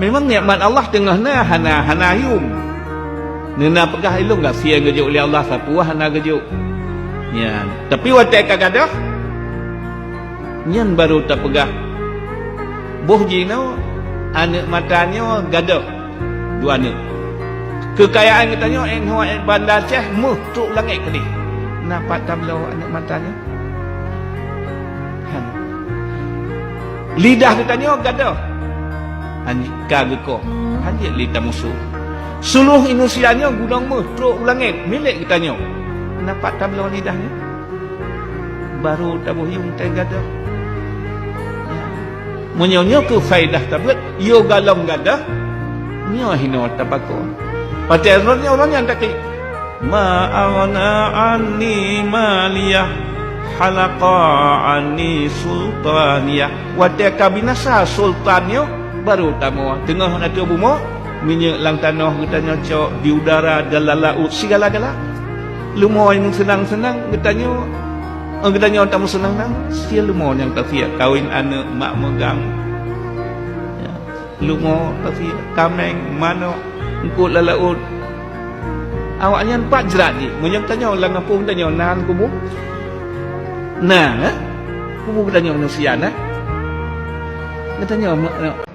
memang nikmat Allah tengah na hana hana yung nena pegah ilung gak sia gejuk oleh Allah sapu hana gejuk. Ya. Tapi watai kagadah nyan baru tak pegah boh jino anak matanya gadah. Dua anak. Kekayaan katanya en hoa en bandar ceh muh truk langit kedih nampak tablo anak matanya? Lidah katanya gadah anjika geko hanya lidah musuh. Seluruh inusianya gudang muh truk langit milik katanya nampak tablo lidahnya baru tabuh yung tay gadah Menyonya ke faidah tablet Yo galong gadah Nyo hino tabako. Pada erornya orang yang tak Ma'agna anni maliyah. Halaqa anni sultaniyah. Wadai kabinasa sultannya Baru tamu Tengah nak bumo Minyak lang tanah Katanya cok Di udara Dalam laut Segala-gala Lumo yang senang-senang Katanya Orang katanya tamu senang nang, sia lumo yang tafia kawin anak mak megang. Ya. Lumo tafia kameng mano engkut lalaut. Awaknya empat jerat ni. Menyang tanya orang ngampung tanya nan kubu. Nah, eh? Kubu tanya manusia nah. Katanya mak